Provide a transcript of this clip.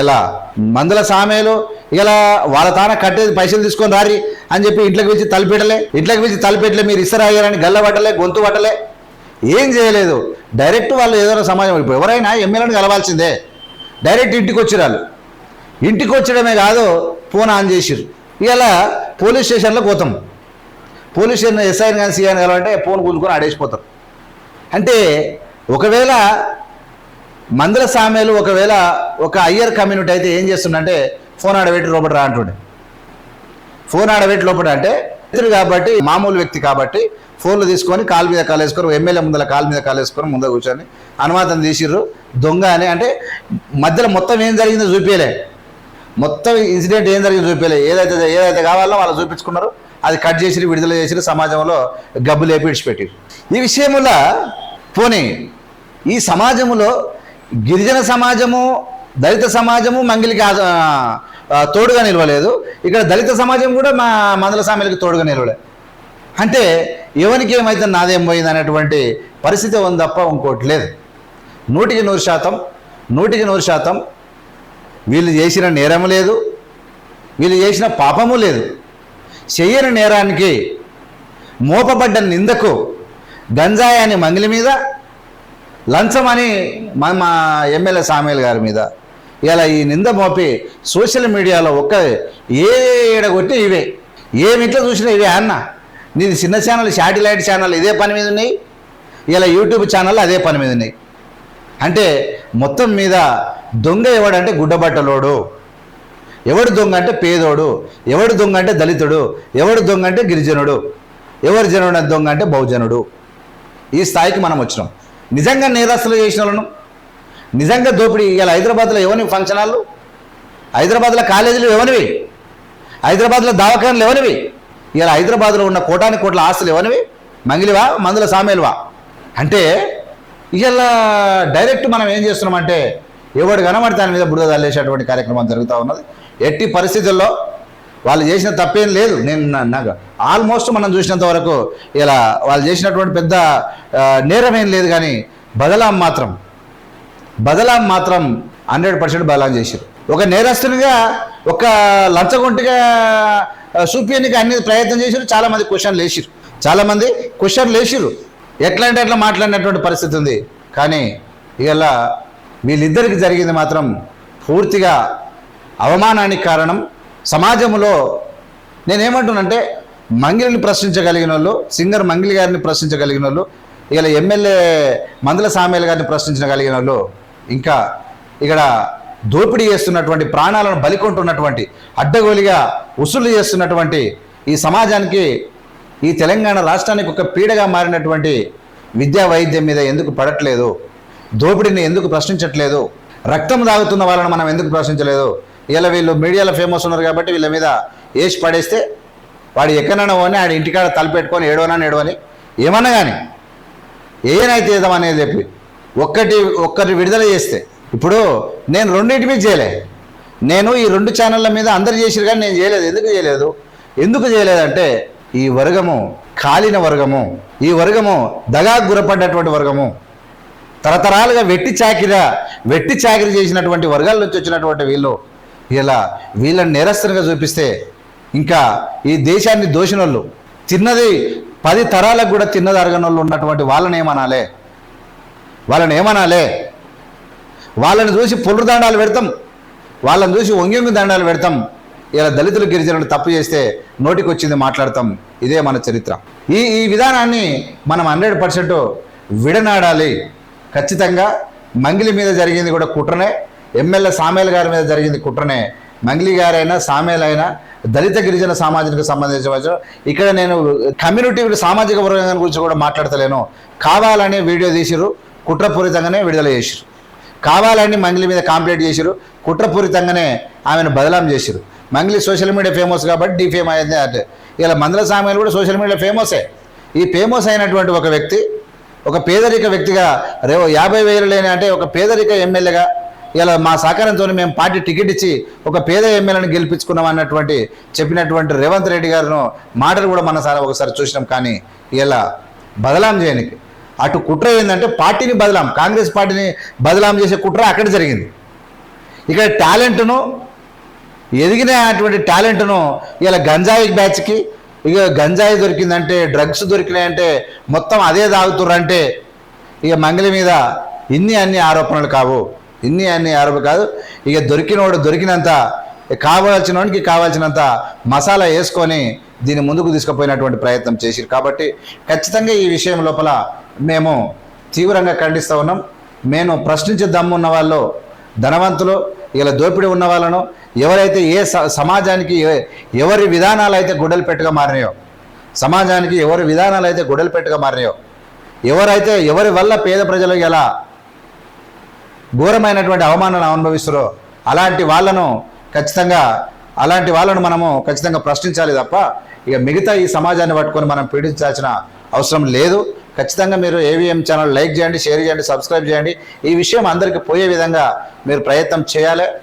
ఇలా మందుల సామేలు ఇలా వాళ్ళ తాన కట్టేది పైసలు తీసుకొని రారి అని చెప్పి ఇంట్లోకి పిలిచి తలపెట్టలే ఇంట్లోకి పిలిచి తలపెట్టలే మీరు ఇస్తారాగారని గల్ల పట్టలే గొంతు పట్టలే. ఏం చేయలేదు. డైరెక్ట్ వాళ్ళు ఏదైనా సమాజం. ఇప్పుడు ఎవరైనా ఎమ్మెల్యేని కలవాల్సిందే. డైరెక్ట్ ఇంటికి వచ్చిరాలు ఇంటికి వచ్చడమే కాదు ఫోన్ ఆన్ చేసిరు ఇలా పోలీస్ స్టేషన్లో పోతాం. పోలీస్ స్టేషన్ ఎస్ఐని కానీ సీఐని కలవంటే ఫోన్ గుంజుకొని ఆడేసిపోతారు. అంటే ఒకవేళ మందుల సామెలు ఒకవేళ ఒక అయ్యర్ కమ్యూనిటీ అయితే ఏం చేస్తుందంటే ఫోన్ ఆడబెట్టి లోపల రా అంటుండే. ఫోన్ ఆడబెట్టి లోపల అంటే ఇతరు కాబట్టి మామూలు వ్యక్తి కాబట్టి ఫోన్లు తీసుకొని కాలు మీద కాలు ఎమ్మెల్యే ముందర కాలు మీద కాలేసుకొని ముందు ముందర కూర్చొని అనుమాతం తీసిర్రు. దొంగ అని అంటే మధ్యలో మొత్తం ఏం జరిగిందో చూపించలే మొత్తం ఇన్సిడెంట్ ఏం జరిగిందో చూపించలే ఏదైతే ఏదైతే కావాలో వాళ్ళు చూపించుకున్నారు అది కట్ చేసి విడుదల చేసి సమాజంలో గబ్బులు లేపి విడిచిపెట్టారు ఈ విషయంలో పోనీ ఈ సమాజంలో గిరిజన సమాజము దళిత సమాజము మంగిలికి తోడుగా నిలవలేదు. ఇక్కడ దళిత సమాజం కూడా మా మందల సామెలకి తోడుగా నిలవలేదు అంటే ఎవరికి ఏమైతే నాదేం పోయింది అనేటువంటి పరిస్థితి ఉంది తప్ప ఇంకోటి లేదు. నూటికి నూరు శాతం నూటికి నూరు శాతం వీళ్ళు చేసిన నేరము లేదు వీళ్ళు చేసిన పాపము లేదు. చెయ్యని నేరానికి మోపబడ్డ నిందకు గంజాయి అని మంగిలి మీద లంచం అని మా మా ఎమ్మెల్యే సామేల్ గారి మీద ఇలా ఈ నింద మోపి సోషల్ మీడియాలో ఒక్క ఏడ కొట్టి ఇవే. ఏమి ఇట్లా చూసినా ఇవే అన్న. నీది చిన్న ఛానల్ శాటిలైట్ ఛానల్ ఇదే పని మీద ఉన్నాయి. ఇలా యూట్యూబ్ ఛానల్ అదే పని మీద ఉన్నాయి. అంటే మొత్తం మీద దొంగ ఎవడంటే గుడ్డబట్టలోడు. ఎవడు దొంగ అంటే పేదోడు. ఎవడు దొంగ అంటే దళితుడు. ఎవడు దొంగ అంటే గిరిజనుడు. ఎవరు జనుడు దొంగ అంటే బహుజనుడు. ఈ స్థాయికి మనం వచ్చినాం. నిజంగా నేరస్తులు చేసిన వాళ్ళను? నిజంగా దోపిడీ ఇలా హైదరాబాద్లో ఎవరివి ఫంక్షన్ హైదరాబాద్లో కాలేజీలు ఎవరివి? హైదరాబాద్లో దవాఖానలు ఎవరివి? ఇలా హైదరాబాద్లో ఉన్న కోటాని కోట్ల ఆస్తులు ఎవరివి? మంగిలివా మందుల సామేలువా? అంటే ఇలా డైరెక్ట్ మనం ఏం చేస్తున్నామంటే ఎవడు కనబడి దాని మీద బుడద తల్లేసేటువంటి కార్యక్రమం జరుగుతూ ఉన్నది. ఎట్టి పరిస్థితుల్లో వాళ్ళు చేసిన తప్పేం లేదు. నేను నాకు ఆల్మోస్ట్ మనం చూసినంత వరకు ఇలా వాళ్ళు చేసినటువంటి పెద్ద నేరమేం లేదు కానీ బదలాం మాత్రం బదలాం మాత్రం హండ్రెడ్ పర్సెంట్ బదలాం చేశారు. ఒక నేరస్తునిగా ఒక లంచగొంటిగా చూపించడానికి అన్ని ప్రయత్నం చేశారు చాలామంది క్వశ్చన్లు వేసిరు చాలామంది క్వశ్చన్లు వేసిరు ఎట్లా అంటే ఎట్లా మాట్లాడినటువంటి పరిస్థితి ఉంది. కానీ ఇలా వీళ్ళిద్దరికి జరిగింది మాత్రం పూర్తిగా అవమానానికి కారణం సమాజంలో నేనేమంటున్నానంటే మంగిలిని ప్రశ్నించగలిగిన వాళ్ళు సింగర్ మంగిలి గారిని ప్రశ్నించగలిగిన వాళ్ళు ఇలా ఎమ్మెల్యే మందుల సామేల గారిని ప్రశ్నించగలిగిన వాళ్ళు ఇంకా ఇక్కడ దోపిడీ చేస్తున్నటువంటి ప్రాణాలను బలికొంటున్నటువంటి అడ్డగోలిగా వసూలు చేస్తున్నటువంటి ఈ సమాజానికి ఈ తెలంగాణ రాష్ట్రానికి ఒక పీడగా మారినటువంటి విద్యా వైద్యం మీద ఎందుకు పడట్లేదు? దోపిడీని ఎందుకు ప్రశ్నించట్లేదు? రక్తం తాగుతున్న వాళ్ళని మనం ఎందుకు ప్రశ్నించలేదు? ఇలా వీళ్ళు మీడియాలో ఫేమస్ ఉన్నారు కాబట్టి వీళ్ళ మీద వేసి పడేస్తే వాడు ఎక్కడైనా పోని ఆడ ఇంటికాడ తలపెట్టుకొని ఏడవనా ఏడవని ఏమన్నా కానీ ఏనైతే ఏదమనేది చెప్పి ఒక్కటి ఒక్కటి విడుదల చేస్తే. ఇప్పుడు నేను రెండింటి మీద చేయలే. నేను ఈ రెండు ఛానళ్ళ మీద అందరు చేసిరు కానీ నేను చేయలేదు. ఎందుకు చేయలేదు? ఎందుకు చేయలేదంటే ఈ వర్గము కాలిన వర్గము ఈ వర్గము దగా గురపడ్డటువంటి వర్గము. తరతరాలుగా వెట్టి చాకిర వెట్టి చాకిరి చేసినటువంటి వర్గాల నుంచి వచ్చినటువంటి వీళ్ళు ఇలా వీళ్ళని నేరస్తునిగా చూపిస్తే ఇంకా ఈ దేశాన్ని దోషినోళ్ళు తిన్నది పది తరాలకు కూడా తిన్నది అరగనోళ్ళు ఉన్నటువంటి వాళ్ళని ఏమనాలే? వాళ్ళని ఏమనాలే? వాళ్ళని చూసి పుల్లు దండాలు పెడతాం. వాళ్ళని చూసి వంగి దండాలు పెడతాం. ఇలా దళితులు గిరిజనులు తప్పు చేస్తే నోటికి వచ్చింది మాట్లాడతాం. ఇదే మన చరిత్ర. ఈ ఈ విధానాన్ని మనం హండ్రెడ్ పర్సెంట్ విడనాడాలి. ఖచ్చితంగా మంగిలి మీద జరిగింది కూడా కుట్రనే. ఎమ్మెల్యే సామేల్ గారి మీద జరిగింది కుట్రనే. మంగ్లీ గారైనా సామేల్ దళిత గిరిజన సామాజిక సంబంధించిన ఇక్కడ నేను కమ్యూనిటీ సామాజిక వర్గం గురించి కూడా మాట్లాడతలేను. కావాలని వీడియో తీసిరు కుట్రపూరితంగానే విడుదల చేసిరు కావాలని మంగ్లీ మీద కాంప్లైంట్ చేసిరు కుట్రపూరితంగానే ఆమెను బదలాం చేసిరు మంగ్లీ సోషల్ మీడియా ఫేమస్ కాబట్టి డిఫేమ్ అయింది అంటే. ఇలా మందల సామెలు కూడా సోషల్ మీడియా ఫేమసే. ఈ ఫేమస్ అయినటువంటి ఒక వ్యక్తి ఒక పేదరిక వ్యక్తిగా రేవో యాభై వేలు లేని అంటే ఒక పేదరిక ఎమ్మెల్యేగా ఇలా మా సహకారంతో మేము పార్టీ టికెట్ ఇచ్చి ఒక పేద ఎమ్మెల్యేని గెలిపించుకున్నాం అన్నటువంటి చెప్పినటువంటి రేవంత్ రెడ్డి గారిను మాటలు కూడా మన సార్ ఒకసారి చూసినాం. కానీ ఇలా బదలాం చేయనికి. అటు కుట్ర ఏంటంటే పార్టీని బదలాం. కాంగ్రెస్ పార్టీని బదలాం చేసే కుట్ర అక్కడ జరిగింది. ఇక్కడ టాలెంట్ను ఎదిగినటువంటి టాలెంట్ను ఇలా గంజాయి బ్యాచ్కి ఇక గంజాయి దొరికిందంటే డ్రగ్స్ దొరికినాయంటే మొత్తం అదే తాగుతుర్రంటే ఇక మంగళి మీద ఇన్ని అన్ని ఆరోపణలు కావు. ఇన్ని అన్ని ఆరోపణలు కాదు. ఇక దొరికినోడు దొరికినంత కావాల్సిన వాడికి కావాల్సినంత మసాలా వేసుకొని దీన్ని ముందుకు తీసుకుపోయినటువంటి ప్రయత్నం చేసిరు. కాబట్టి ఖచ్చితంగా ఈ విషయం లోపల మేము తీవ్రంగా ఖండిస్తూ ఉన్నాం. మేము ప్రశ్నించే దమ్ము ఉన్న వాళ్ళు ధనవంతులు ఇలా దోపిడీ ఉన్న వాళ్ళను ఎవరైతే ఏ స- సమాజానికి ఎవరి విధానాలు అయితే గుడ్డలు పెట్టుగా మారినాయో సమాజానికి ఎవరి విధానాలు అయితే గుడ్డలు పెట్టుగా మారినాయో ఎవరైతే ఎవరి వల్ల పేద ప్రజలు ఎలా ఘోరమైనటువంటి అవమానాలు అనుభవిస్తారో అలాంటి వాళ్ళను ఖచ్చితంగా అలాంటి వాళ్ళను మనము ఖచ్చితంగా ప్రశ్నించాలి తప్ప ఇక మిగతా ఈ సమాజాన్ని పట్టుకొని మనం పీడించాల్సిన అవసరం లేదు. ఖచ్చితంగా మీరు ఏవిఎం ఛానల్ లైక్ చేయండి షేర్ చేయండి సబ్స్క్రైబ్ చేయండి. ఈ విషయం అందరికీ పోయే విధంగా మీరు ప్రయత్నం చేయాలి.